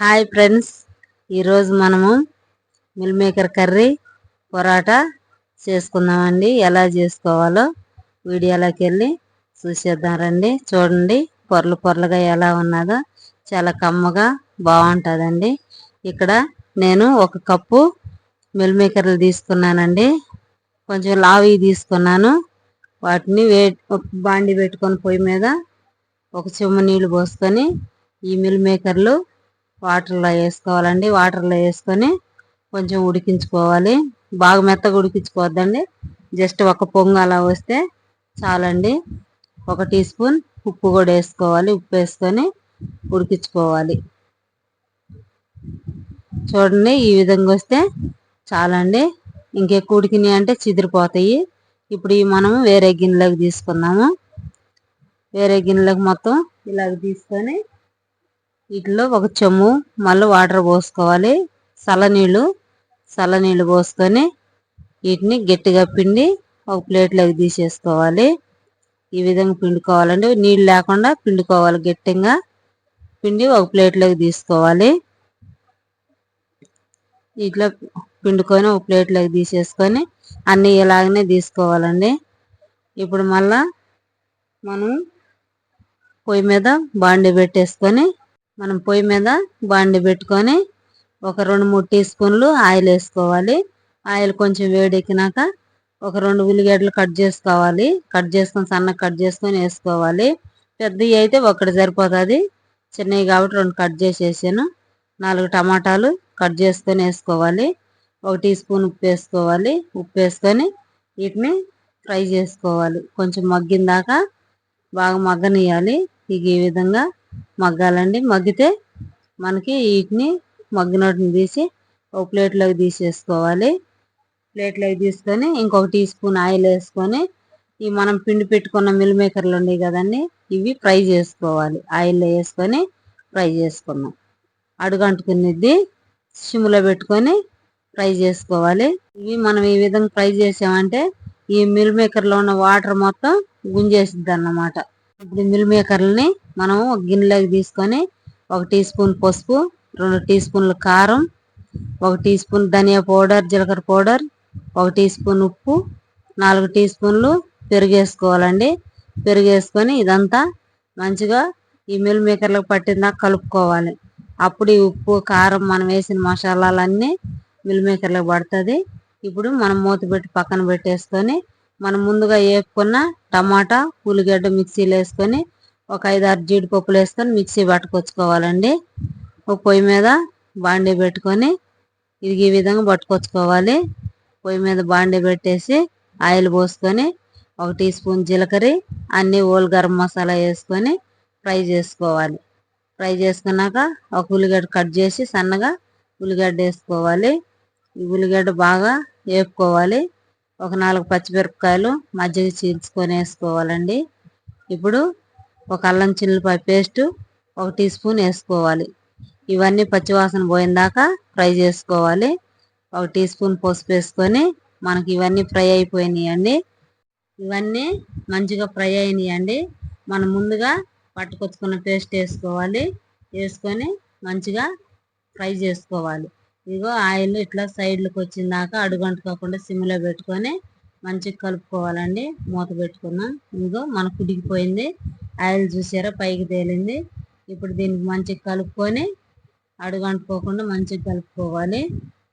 Hi friends. ఈరోజు మనము mill maker curry parotta చేసుకుందామండి. ఎలా చేసుకోవాలో వీడియోలోకి వెళ్ళి చూసేద్దాం రండి. చూడండి పొరలు పొరలుగా ఎలా ఉన్నదో. చాలా కమ్మగా బాగుంటుందండి. ఇక్కడ నేను ఒక కప్పు మిల్ మేకర్లు తీసుకున్నానండి. కొంచెం లావి తీసుకున్నాను. వాటిని వే బాండి పెట్టుకొని పొయ్యి మీద ఒక చెమ్మ నీళ్ళు పోసుకొని ఈ మిల్ మేకర్లు వాటర్లో వేసుకోవాలండి. వాటర్లో వేసుకొని కొంచెం ఉడికించుకోవాలి. బాగా మెత్తగా ఉడికించుకోవద్దండి. జస్ట్ ఒక పొంగు అలా వస్తే చాలండి. ఒక టీ స్పూన్ ఉప్పు కూడా వేసుకోవాలి. ఉప్పు వేసుకొని ఉడికించుకోవాలి. చూడండి ఈ విధంగా వస్తే చాలండి. ఇంకెక్కువ ఉడికినాయి అంటే చిదిరిపోతాయి. ఇప్పుడు ఇవి మనము వేరే గిన్నెలోకి తీసుకుందాము. వేరే గిన్నెలోకి మొత్తం ఇలాగ తీసుకొని వీటిలో ఒక చెమ్ము మళ్ళీ వాటర్ పోసుకోవాలి. చల్లనీళ్ళు చల్లనీళ్ళు పోసుకొని వీటిని గట్టిగా పిండి ఒక ప్లేట్లోకి తీసేసుకోవాలి. ఈ విధంగా పిండుకోవాలండి. నీళ్ళు లేకుండా పిండుకోవాలి గట్టిగా. పిండి ఒక ప్లేట్లోకి తీసుకోవాలి. ఇట్లా పిండుకొని ఒక ప్లేట్లోకి తీసేసుకొని అన్నీ ఇలాగనే తీసుకోవాలండి. ఇప్పుడు మళ్ళా మనం పొయ్యి మీద బాండి పెట్టేసుకొని మనం పొయ్యి మీద బాండి పెట్టుకొని ఒక రెండు మూడు టీ స్పూన్లు ఆయిల్ వేసుకోవాలి. ఆయిల్ కొంచెం వేడెక్కినాక ఒక రెండు ఉల్లిగడ్డలు కట్ చేసుకోవాలి. కట్ చేసుకొని సన్నగా కట్ చేసుకొని వేసుకోవాలి. పెద్దవి అయితే ఒకటి సరిపోతుంది. చిన్నవి కాబట్టి రెండు కట్ చేసేసాను. నాలుగు టమాటాలు కట్ చేసుకొని వేసుకోవాలి. ఒక టీ స్పూన్ ఉప్పు వేసుకోవాలి. ఉప్పు వేసుకొని వీటిని ఫ్రై చేసుకోవాలి. కొంచెం మగ్గిన దాకా బాగా మగ్గనియాలి ఇక ఈ విధంగా మగ్గాలండి. మగ్గితే మనకి వీటిని మగ్గినట్టుని తీసి ఒక ప్లేట్లోకి తీసేసుకోవాలి. ప్లేట్లోకి తీసుకొని ఇంకొక టీ స్పూన్ ఆయిల్ వేసుకొని ఈ మనం పిండి పెట్టుకున్న మిల్ మేకర్లు ఉన్నాయి కదండి ఇవి ఫ్రై చేసుకోవాలి. ఆయిల్లో వేసుకొని ఫ్రై చేసుకున్నాం. అడుగంటుకునిద్ది సిమ్లో పెట్టుకొని ఫ్రై చేసుకోవాలి. ఇవి మనం ఈ విధంగా ఫ్రై చేసామంటే ఈ మిల్ మేకర్లో ఉన్న వాటర్ మొత్తం గుంజేసిద్ది అన్నమాట ఇప్పుడు మిల్ మేకర్లని మనం ఒక గిన్నెలోకి తీసుకొని ఒక టీ స్పూన్ పసుపు రెండు టీ స్పూన్లు కారం ఒక టీ స్పూన్ ధనియా పౌడర్ జీలకర్ర పౌడర్ ఒక టీ స్పూన్ ఉప్పు నాలుగు టీ స్పూన్లు పెరిగేసుకోవాలండి. పెరుగు వేసుకొని ఇదంతా మంచిగా ఈ మిల్ మేకర్లకు పట్టిందాక కలుపుకోవాలి. అప్పుడు ఈ ఉప్పు కారం మనం వేసిన మసాలాలన్నీ మిల్ మేకర్లకు పడుతుంది. ఇప్పుడు మనం మూత పెట్టి పక్కన పెట్టేసుకొని మనం ముందుగా వేపుకున్న టమాటా ఉల్లిగడ్డ మిక్సీలో వేసుకొని ఒక ఐదు ఆరు జీడిపప్పులు వేసుకొని మిక్సీ పట్టుకొచ్చుకోవాలండి. ఒక పొయ్యి మీద బాండీ పెట్టుకొని ఇది ఈ విధంగా పట్టుకొచ్చుకోవాలి. పొయ్యి మీద బాండీ పెట్టేసి ఆయిల్ పోసుకొని ఒక టీ స్పూన్ జీలకర్ర అన్ని ఓల్ గరం మసాలా వేసుకొని ఫ్రై చేసుకోవాలి. ఫ్రై చేసుకున్నాక ఒక ఉల్లిగడ్డ కట్ చేసి సన్నగా ఉల్లిగడ్డ వేసుకోవాలి. ఉల్లిగడ్డ బాగా వేపుకోవాలి ఒక నాలుగు పచ్చిమిరపకాయలు మజ్జిగ చీల్చుకొని వేసుకోవాలండి. ఇప్పుడు ఒక అల్లం చిల్లిపాయ పేస్టు ఒక టీ స్పూన్ వేసుకోవాలి. ఇవన్నీ పచ్చివాసన పోయిందాకా ఫ్రై చేసుకోవాలి. ఒక టీ స్పూన్ పసుపు వేసుకొని మనకి ఇవన్నీ ఫ్రై అయిపోయినాయండి. ఇవన్నీ మంచిగా ఫ్రై అయినాయండి. మనం ముందుగా పట్టుకొచ్చుకున్న పేస్ట్ వేసుకోవాలి. వేసుకొని మంచిగా ఫ్రై చేసుకోవాలి. ఇదిగో ఆయిల్ ఇట్లా సైడ్లకు వచ్చిందాక అడుగంటుకోకుండా సిమ్లో పెట్టుకొని మంచిగా కలుపుకోవాలండి. మూత పెట్టుకున్నాం. ఇదిగో మనకు కుడికిపోయింది ఆయిల్ చూసారా? పైకి తేలింది. ఇప్పుడు దీనికి మంచిగా కలుపుకొని అడుగంటుకోకుండా మంచిగా కలుపుకోవాలి.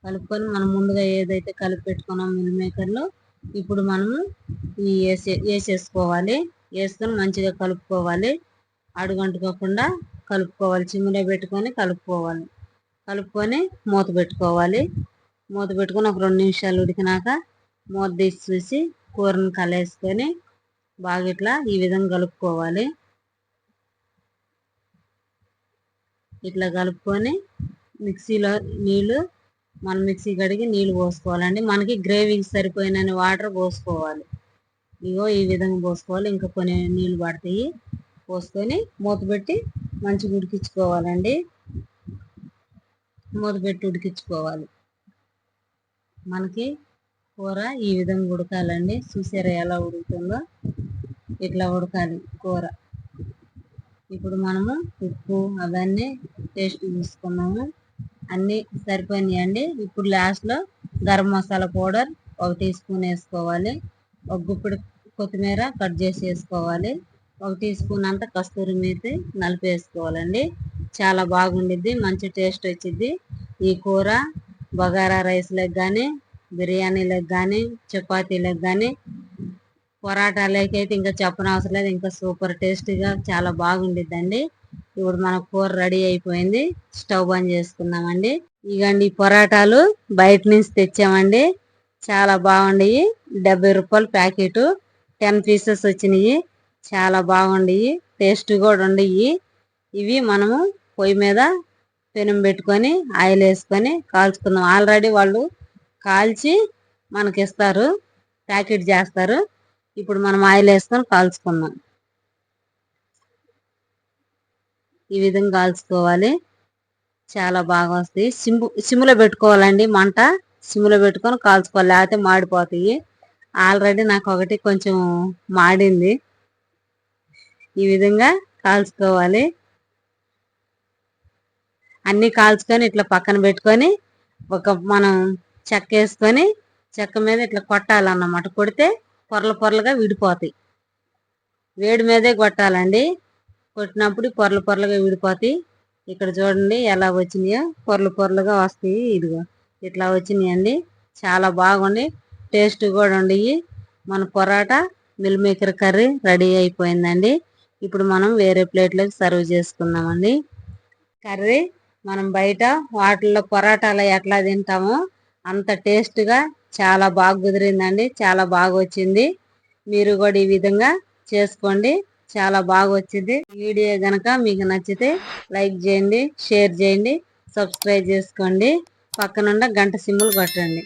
కలుపుకొని మనం ముందుగా ఏదైతే కలిపి పెట్టుకున్నాం మిల్ మేకర్లో ఇప్పుడు మనము ఈ వేసే వేసేసుకోవాలి. వేసుకొని మంచిగా కలుపుకోవాలి. అడుగంటుకోకుండా కలుపుకోవాలి. చిమ్ములో పెట్టుకొని కలుపుకోవాలి. కలుపుకొని మూత పెట్టుకోవాలి. మూత పెట్టుకొని ఒక రెండు నిమిషాలు ఉడికినాక మూత తీసి చూసి కూరను కలేసుకొని బాగా ఇట్లా ఈ విధంగా కలుపుకోవాలి. ఇట్లా కలుపుకొని మిక్సీలో నీళ్ళు మన మిక్సీ కడిగి నీళ్ళు పోసుకోవాలండి. మనకి గ్రేవీకి సరిపోయినని వాటర్ పోసుకోవాలి. ఇగో ఈ విధంగా పోసుకోవాలి. ఇంకా కొన్ని నీళ్ళు పడతాయి. పోసుకొని మూత పెట్టి మంచిగా ఉడికించుకోవాలండి. మూత పెట్టి ఉడికించుకోవాలి. మనకి కూర ఈ విధంగా ఉడకాలండి. చూసారా ఎలా ఉడుకుతుందో? ఇట్లా ఉడకాలి కూర. ఇప్పుడు మనము ఉప్పు అవన్నీ టేస్ట్ తీసుకున్నాము. అన్నీ సరిపోయినాయండి ఇప్పుడు లాస్ట్లో గరం మసాలా పౌడర్ ఒక టీ స్పూన్ వేసుకోవాలి. ఒక గుప్పిడి కొత్తిమీర కట్ చేసి వేసుకోవాలి. ఒక టీ స్పూన్ అంతా కస్తూరి మేతి నలిపి వేసుకోవాలండి. చాలా బాగుండిద్ది మంచి టేస్ట్ వచ్చింది ఈ కూర బగారా రైస్లకు కానీ బిర్యానీలకు కానీ చపాతీలకు కానీ పొరాటాలకి అయితే ఇంకా చెప్పనవసరం లేదు. ఇంకా సూపర్ టేస్టీగా చాలా బాగుండిద్దండి. ఇప్పుడు మన కూర రెడీ అయిపోయింది. స్టవ్ బంద్ చేసుకుందామండి. ఇగండి ఈ పొరాటాలు బయట నుంచి తెచ్చామండి. చాలా బాగుండేవి డెబ్బై రూపాయలు ప్యాకెట్. టెన్ పీసెస్ వచ్చినాయి. చాలా బాగుండేవి టేస్ట్ కూడా ఉండయి. ఇవి మనము పొయ్యి మీద పెనం పెట్టుకొని ఆయిల్ వేసుకొని కాల్చుకుందాం. ఆల్రెడీ వాళ్ళు కాల్చి మనకి ఇస్తారు ప్యాకెట్ చేస్తారు. ఇప్పుడు మనం ఆయిల్ వేసుకొని కాల్చుకుందాం. ఈ విధంగా కాల్చుకోవాలి. చాలా బాగా వస్తాయి. సిమ్ సిమ్లో పెట్టుకోవాలండి మంట. సిమ్లో పెట్టుకొని కాల్చుకోవాలి. లేకపోతే మాడిపోతాయి. ఆల్రెడీ నాకు ఒకటి కొంచెం మాడింది. ఈ విధంగా కాల్చుకోవాలి. అన్నీ కాల్చుకొని ఇట్లా పక్కన పెట్టుకొని ఒక మనం చెక్క వేసుకొని చెక్క మీద ఇట్లా కొట్టాలన్నమాట. కొడితే పొరలు పొరలుగా విడిపోతాయి. వేడి మీదే కొట్టాలండి. కొట్టినప్పుడు పొరలు పొరలుగా విడిపోతాయి. ఇక్కడ చూడండి ఎలా వచ్చినాయో. పొరలు పొరలుగా వస్తాయి. ఇదిగో ఇట్లా వచ్చినాయండి. చాలా బాగుండి టేస్ట్ కూడా ఉండయి. మన పొరాటా మిల్ మేకర్ కర్రీ రెడీ అయిపోయిందండి. ఇప్పుడు మనం వేరే ప్లేట్లోకి సర్వ్ చేసుకుందామండి. కర్రీ మనం బయట వాటిల్లో పొరాటాలు ఎట్లా తింటామో అంత టేస్ట్గా చాలా బాగా కుదిరిందండి చాలా బాగా వచ్చింది. మీరు కూడా ఈ విధంగా చేసుకోండి చాలా బాగా వచ్చింది. వీడియో కనుక మీకు నచ్చితే లైక్ చేయండి షేర్ చేయండి సబ్స్క్రైబ్ చేసుకోండి. పక్కనుండ గంట సింబల్ కొట్టండి.